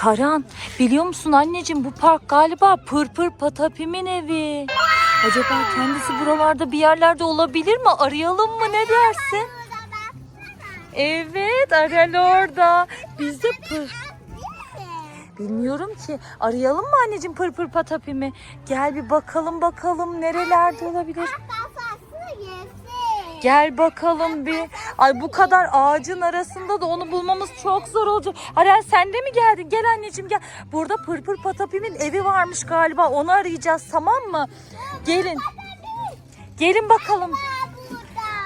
Karan biliyor musun anneciğim bu park galiba Pırpır Patapim'in evi. Acaba kendisi buralarda bir yerlerde olabilir mi? Arayalım mı ne dersin? Evet Arel orada. Biz de pır... Bilmiyorum ki. Arayalım mı anneciğim Pırpır Patapim'i? Gel bir bakalım bakalım nerelerde olabilir. Gel bakalım bir. Ay bu kadar ağacın arasında da onu bulmamız çok zor olacak. Arel sen de mi geldin? Gel anneciğim gel. Burada Pırpır Patapim'in evi varmış galiba. Onu arayacağız tamam mı? Gelin. Gelin bakalım.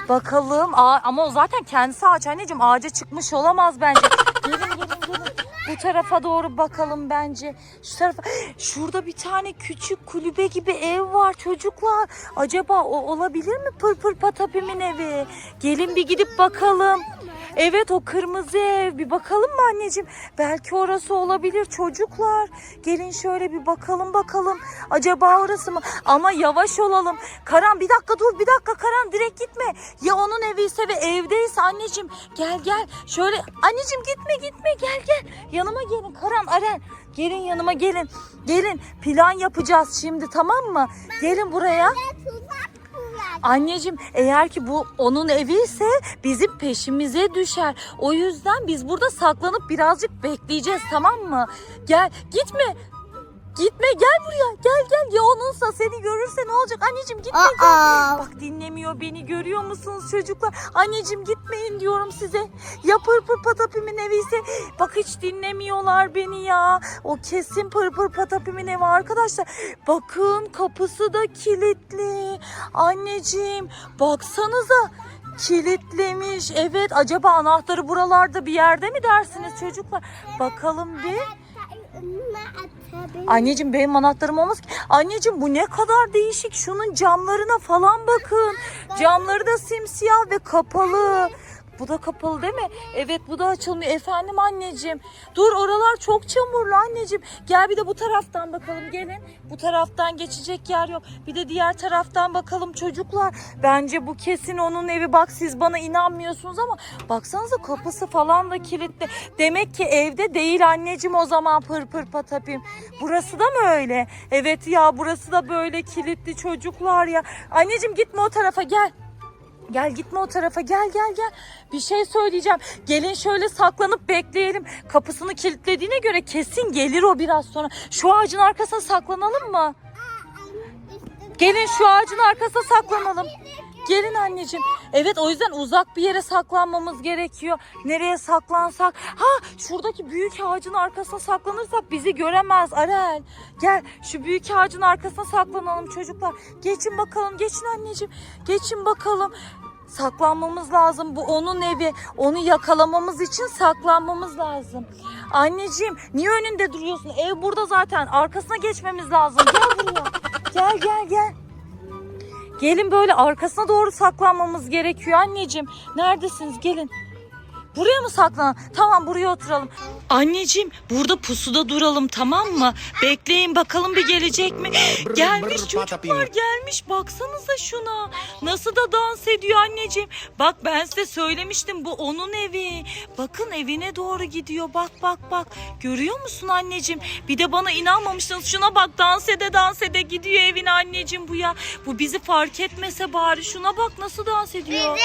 Bakalım. Aa, ama o zaten kendisi ağaç anneciğim. Ağaca çıkmış olamaz bence. Gelin gelin gelin. Bu tarafa doğru bakalım bence. Şu tarafa. Şurada bir tane küçük kulübe gibi ev var çocuklar. Acaba o olabilir mi Pırpır Patapim'in evi? Gelin bir gidip bakalım. Evet o kırmızı ev. Bir bakalım mı anneciğim? Belki orası olabilir çocuklar. Gelin şöyle bir bakalım bakalım. Acaba orası mı? Ama yavaş olalım. Karan bir dakika dur bir dakika Karan direkt gitme. Ya onun evi ise ve evdeyse anneciğim gel gel. Şöyle anneciğim gitme gitme gel gel. Yanıma gelin Karan Aren. Gelin yanıma gelin. Gelin plan yapacağız şimdi tamam mı? Gelin buraya. Anneciğim eğer ki bu onun evi ise bizim peşimize düşer. O yüzden biz burada saklanıp birazcık bekleyeceğiz tamam mı? Gel gitme. Gitme gel buraya. Gel gel ya onunsa seni görürse ne olacak? Anneciğim gitme gel. Aa. Bak dinlemiyor beni görüyor musunuz çocuklar? Anneciğim gitmeyin diyorum size. Ya pırpır patapimin evi ise bak hiç dinlemiyorlar beni ya. O kesin pırpır patapimin evi arkadaşlar. Bakın kapısı da kilitli. Anneciğim baksanıza kilitlemiş. Evet acaba anahtarı buralarda bir yerde mi dersiniz çocuklar? Bakalım bir. Anneciğim benim anahtarım olmaz ki. Anneciğim bu ne kadar değişik. Şunun camlarına falan bakın. Camları da simsiyah ve kapalı. Bu da kapalı değil mi? Evet bu da açılmıyor. Efendim anneciğim. Dur oralar çok çamurlu anneciğim. Gel bir de bu taraftan bakalım gelin. Bu taraftan geçecek yer yok. Bir de diğer taraftan bakalım çocuklar. Bence bu kesin onun evi. Bak siz bana inanmıyorsunuz ama baksanıza kapısı falan da kilitli. Demek ki evde değil anneciğim o zaman pır pır patapim. Burası da mı öyle? Evet ya burası da böyle kilitli çocuklar ya. Anneciğim gitme o tarafa gel. Gel gitme o tarafa gel gel gel. Bir şey söyleyeceğim. Gelin şöyle saklanıp bekleyelim. Kapısını kilitlediğine göre kesin gelir o biraz sonra. Şu ağacın arkasına saklanalım mı? Gelin şu ağacın arkasına saklanalım. Gelin anneciğim. Evet o yüzden uzak bir yere saklanmamız gerekiyor. Nereye saklansak? Ha şuradaki büyük ağacın arkasına saklanırsak bizi göremez Arel. Gel şu büyük ağacın arkasına saklanalım çocuklar. Geçin bakalım geçin anneciğim. Geçin bakalım. Saklanmamız lazım. Bu onun evi. Onu yakalamamız için saklanmamız lazım. Anneciğim niye önünde duruyorsun? Ev burada zaten. Arkasına geçmemiz lazım. Gel buraya. Gel gel gel. Gelin böyle arkasına doğru saklanmamız gerekiyor anneciğim. Neredesiniz? Gelin. Buraya mı saklan? Tamam buraya oturalım. Anneciğim burada pusuda duralım tamam mı? Bekleyin bakalım bir gelecek mi? Gelmiş çocuklar gelmiş. Baksanıza şuna. Nasıl da dans ediyor anneciğim. Bak ben size söylemiştim bu onun evi. Bakın evine doğru gidiyor. Bak bak bak. Görüyor musun anneciğim? Bir de bana inanmamıştınız. Şuna bak dans ede dans ede gidiyor evine anneciğim bu ya. Bu bizi fark etmese bari. Şuna bak nasıl dans ediyor.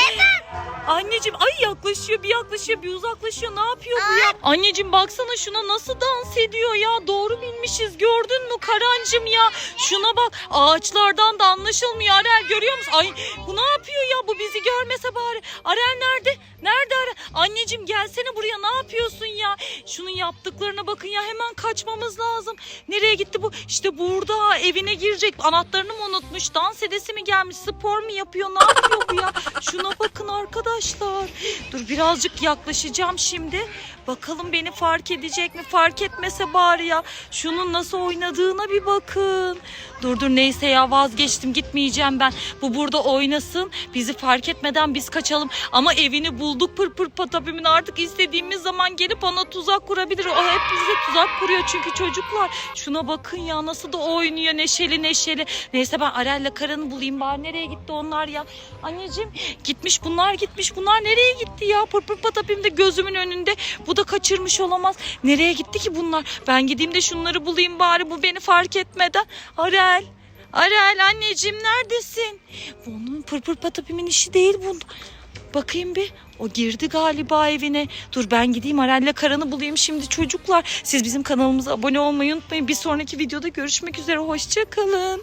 Anneciğim ay yaklaşıyor bir yaklaşıyor bir uzaklaşıyor ne yapıyor bu ya? Anneciğim baksana şuna nasıl dans ediyor ya doğru bilmişiz gördün mü Karancım ya? Şuna bak ağaçlardan da anlaşılmıyor Arel görüyor musun? Ay bu ne yapıyor ya bu bizi görmese bari. Arel nerede? Nerede Arel? Anneciğim gelsene buraya ne yapıyorsun ya? Şunun yaptıklarına bakın ya hemen kaçmamız lazım. Nereye gitti bu? İşte burada evine girecek anahtarını mı unutmuş? Dans edesi mi gelmiş? Spor mu yapıyor? Ne yapıyor bu ya? Şuna bakın arkadaşlar. Dur birazcık yaklaşacağım şimdi. Bakalım beni fark edecek mi? Fark etmese bari ya. Şunun nasıl oynadığına bir bakın. Dur dur neyse ya vazgeçtim gitmeyeceğim ben. Bu burada oynasın. Bizi fark etmeden biz kaçalım. Ama evini bulduk pırpır patapimin artık istediğimiz zaman gelip ona tuzak kurabilir. O hep bize tuzak kuruyor çünkü çocuklar. Şuna bakın ya nasıl da oynuyor neşeli neşeli. Neyse ben Arel'le Karan'ı bulayım bari nereye gitti onlar ya. Anneciğim gitmiş bunlar gitmiş bunlar nereye gitti ya? Pırpır patapim de gözümün önünde. Bu da kaçırmış olamaz. Nereye gitti ki bunlar? Ben gideyim de şunları bulayım bari bu beni fark etmeden. Arel. Arel anneciğim neredesin? Onun pırpır patapimin işi değil bu. Bakayım bir. O girdi galiba evine. Dur ben gideyim Arel'le Karan'ı bulayım şimdi çocuklar. Siz bizim kanalımıza abone olmayı unutmayın. Bir sonraki videoda görüşmek üzere. Hoşçakalın.